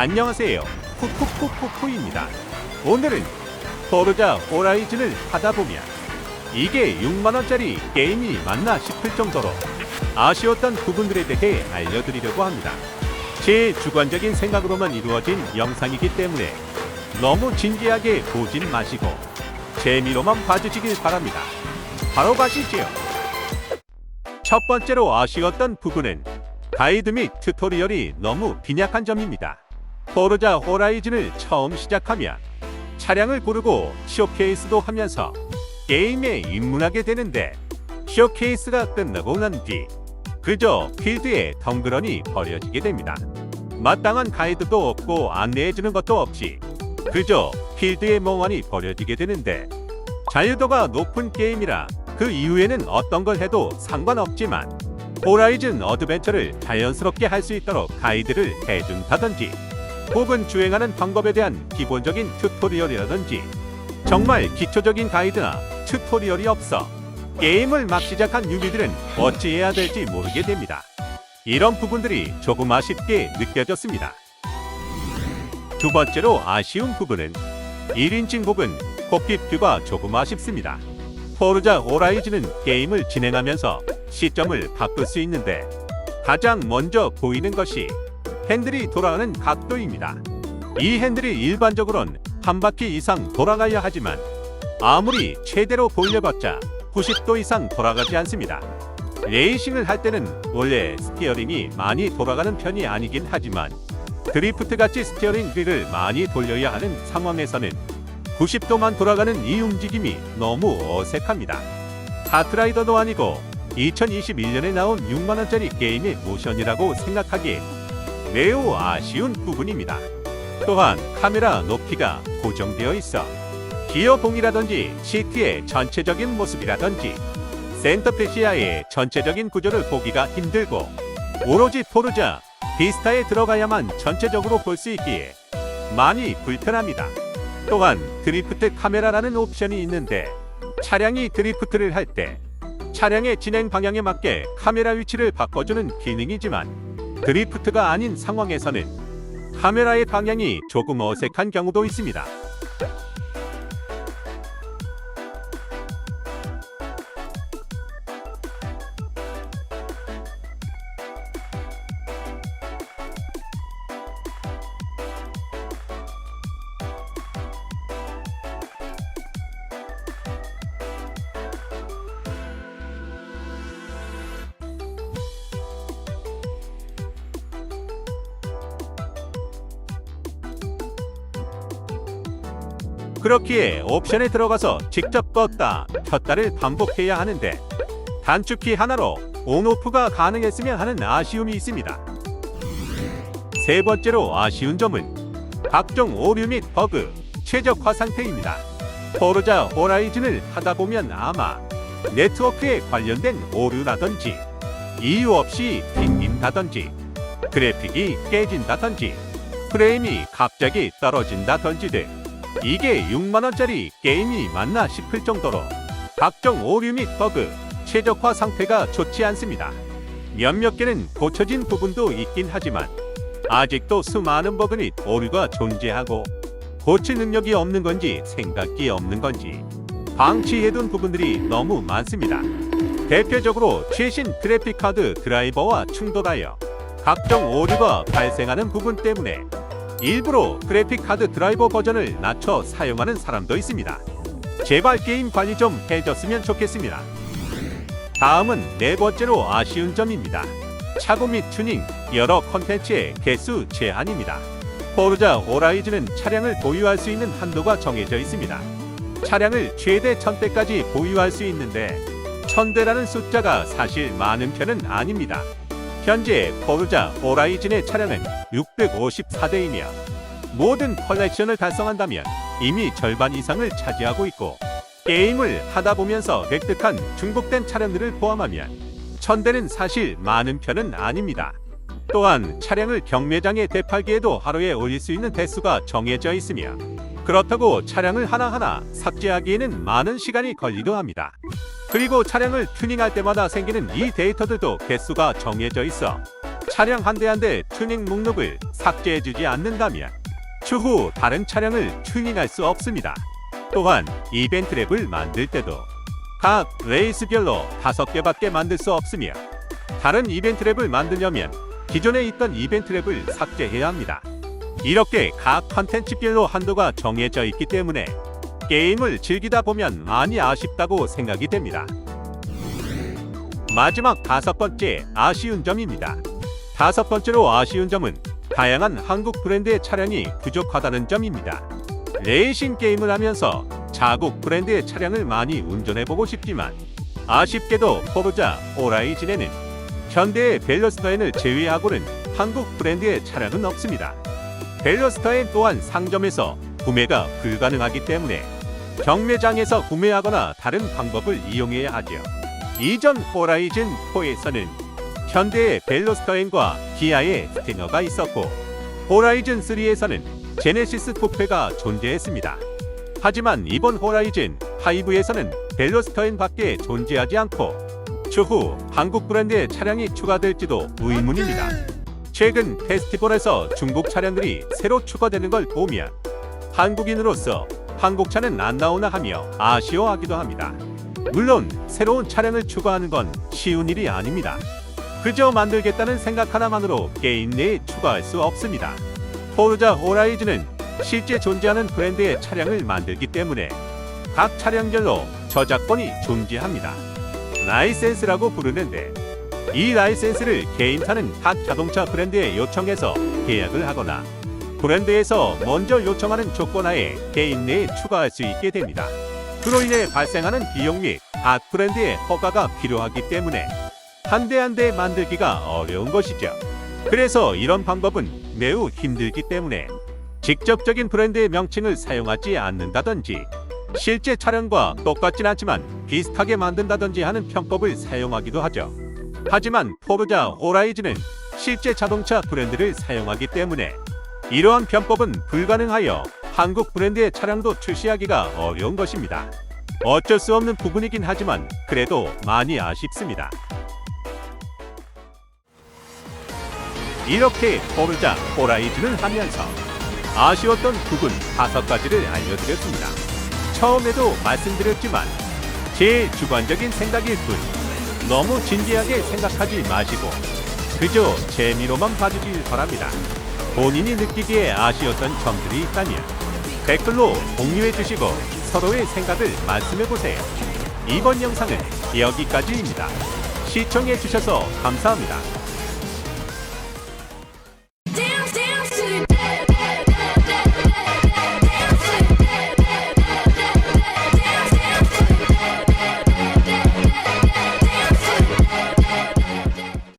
안녕하세요. 푸푸푸푸푸입니다. 오늘은 포르자 호라이즌을 하다 보면 이게 6만원짜리 게임이 맞나 싶을 정도로 아쉬웠던 부분들에 대해 알려드리려고 합니다. 제 주관적인 생각으로만 이루어진 영상이기 때문에 너무 진지하게 보진 마시고 재미로만 봐주시길 바랍니다. 바로 가시죠. 첫 번째로 아쉬웠던 부분은 가이드 및 튜토리얼이 너무 빈약한 점입니다. 포르자 호라이즌을 처음 시작하면 차량을 고르고 쇼케이스도 하면서 게임에 입문하게 되는데 쇼케이스가 끝나고 난 뒤 그저 필드에 덩그러니 버려지게 됩니다. 마땅한 가이드도 없고 안내해주는 것도 없이 그저 필드에 멍하니 버려지게 되는데 자유도가 높은 게임이라 그 이후에는 어떤 걸 해도 상관없지만 호라이즌 어드벤처를 자연스럽게 할 수 있도록 가이드를 해준다든지 혹은 주행하는 방법에 대한 기본적인 튜토리얼이라든지 정말 기초적인 가이드나 튜토리얼이 없어 게임을 막 시작한 뉴비들은 어찌해야 될지 모르게 됩니다. 이런 부분들이 조금 아쉽게 느껴졌습니다. 두 번째로 아쉬운 부분은 1인칭 혹은 코핏 뷰가 조금 아쉽습니다. 포르자 호라이즌은 게임을 진행하면서 시점을 바꿀 수 있는데 가장 먼저 보이는 것이 핸들이 돌아가는 각도입니다. 이 핸들이 일반적으로는 한 바퀴 이상 돌아가야 하지만 아무리 최대로 돌려봤자 90도 이상 돌아가지 않습니다. 레이싱을 할 때는 원래 스티어링이 많이 돌아가는 편이 아니긴 하지만 드리프트 같이 스티어링 휠을 많이 돌려야 하는 상황에서는 90도만 돌아가는 이 움직임이 너무 어색합니다. 카트라이더도 아니고 2021년에 나온 6만원짜리 게임의 모션이라고 생각하기에 매우 아쉬운 부분입니다. 또한 카메라 높이가 고정되어 있어 기어봉이라든지 시트의 전체적인 모습이라든지 센터페시아의 전체적인 구조를 보기가 힘들고 오로지 포르자 비스타에 들어가야만 전체적으로 볼 수 있기에 많이 불편합니다. 또한 드리프트 카메라라는 옵션이 있는데 차량이 드리프트를 할 때 차량의 진행 방향에 맞게 카메라 위치를 바꿔주는 기능이지만 드리프트가 아닌 상황에서는 카메라의 방향이 조금 어색한 경우도 있습니다. 그렇기에 옵션에 들어가서 직접 껐다 켰다를 반복해야 하는데 단축키 하나로 온오프가 가능했으면 하는 아쉬움이 있습니다. 세 번째로 아쉬운 점은 각종 오류 및 버그, 최적화 상태입니다. 포르자 호라이즌을 하다 보면 아마 네트워크에 관련된 오류라든지 이유 없이 튕긴다든지 그래픽이 깨진다든지 프레임이 갑자기 떨어진다든지 등 이게 6만원짜리 게임이 맞나 싶을 정도로 각종 오류 및 버그, 최적화 상태가 좋지 않습니다. 몇몇 개는 고쳐진 부분도 있긴 하지만 아직도 수많은 버그 및 오류가 존재하고 고칠 능력이 없는 건지 생각이 없는 건지 방치해둔 부분들이 너무 많습니다. 대표적으로 최신 그래픽카드 드라이버와 충돌하여 각종 오류가 발생하는 부분 때문에 일부러 그래픽 카드 드라이버 버전을 낮춰 사용하는 사람도 있습니다. 제발 게임 관리 좀 해줬으면 좋겠습니다. 다음은 네 번째로 아쉬운 점입니다. 차고 및 튜닝, 여러 컨텐츠의 개수 제한입니다. 포르자 호라이즌은 차량을 보유할 수 있는 한도가 정해져 있습니다. 차량을 최대 1000대까지 보유할 수 있는데 1000대라는 숫자가 사실 많은 편은 아닙니다. 현재 포르자 호라이즌의 차량은 654대이며 모든 컬렉션을 달성한다면 이미 절반 이상을 차지하고 있고 게임을 하다 보면서 획득한 중복된 차량들을 포함하면 1000대는 사실 많은 편은 아닙니다. 또한 차량을 경매장에 되팔기에도 하루에 올릴 수 있는 대수가 정해져 있으며 그렇다고 차량을 하나하나 삭제하기에는 많은 시간이 걸리도 합니다. 그리고 차량을 튜닝할 때마다 생기는 이 데이터들도 개수가 정해져 있어 차량 한 대 한 대 튜닝 목록을 삭제해주지 않는다면 추후 다른 차량을 튜닝할 수 없습니다. 또한 이벤트 랩을 만들 때도 각 레이스별로 5개밖에 만들 수 없으며 다른 이벤트 랩을 만들려면 기존에 있던 이벤트 랩을 삭제해야 합니다. 이렇게 각 컨텐츠별로 한도가 정해져 있기 때문에 게임을 즐기다 보면 많이 아쉽다고 생각이 됩니다. 마지막 다섯 번째 아쉬운 점입니다. 다섯 번째로 아쉬운 점은 다양한 한국 브랜드의 차량이 부족하다는 점입니다. 레이싱 게임을 하면서 자국 브랜드의 차량을 많이 운전해보고 싶지만 아쉽게도 포르자 오라이진에는 현대의 벨러스터엔을 제외하고는 한국 브랜드의 차량은 없습니다. 벨러스터엔 또한 상점에서 구매가 불가능하기 때문에 경매장에서 구매하거나 다른 방법을 이용해야 하죠. 이전 호라이즌 4에서는 현대의 벨로스터엔과 기아의 스팅어가 있었고 호라이즌 3에서는 제네시스 쿠페가 존재했습니다. 하지만 이번 호라이즌 5에서는 벨로스터엔 밖에 존재하지 않고 추후 한국 브랜드의 차량이 추가될지도 의문입니다. 최근 페스티벌에서 중국 차량들이 새로 추가되는 걸 보면 한국인으로서 한국차는 안 나오나 하며 아쉬워하기도 합니다. 물론 새로운 차량을 추가하는 건 쉬운 일이 아닙니다. 그저 만들겠다는 생각 하나만으로 게임 내에 추가할 수 없습니다. 포르자 호라이즌은 실제 존재하는 브랜드의 차량을 만들기 때문에 각 차량별로 저작권이 존재합니다. 라이센스라고 부르는데 이 라이센스를 개인사는 각 자동차 브랜드에 요청해서 계약을 하거나 브랜드에서 먼저 요청하는 조건하에 개인 내에 추가할 수 있게 됩니다. 그로 인해 발생하는 비용 및 각 브랜드의 허가가 필요하기 때문에 한 대 한 대 만들기가 어려운 것이죠. 그래서 이런 방법은 매우 힘들기 때문에 직접적인 브랜드의 명칭을 사용하지 않는다든지 실제 차량과 똑같진 않지만 비슷하게 만든다든지 하는 편법을 사용하기도 하죠. 하지만 포르자 호라이즌은 실제 자동차 브랜드를 사용하기 때문에 이러한 편법은 불가능하여 한국 브랜드의 차량도 출시하기가 어려운 것입니다. 어쩔 수 없는 부분이긴 하지만 그래도 많이 아쉽습니다. 이렇게 포르자 호라이즌을 하면서 아쉬웠던 부분 다섯 가지를 알려드렸습니다. 처음에도 말씀드렸지만 제 주관적인 생각일 뿐 너무 진지하게 생각하지 마시고 그저 재미로만 봐주길 바랍니다. 본인이 느끼기에 아쉬웠던 점들이 있다면 댓글로 공유해 주시고 서로의 생각을 말씀해 보세요. 이번 영상은 여기까지입니다. 시청해 주셔서 감사합니다.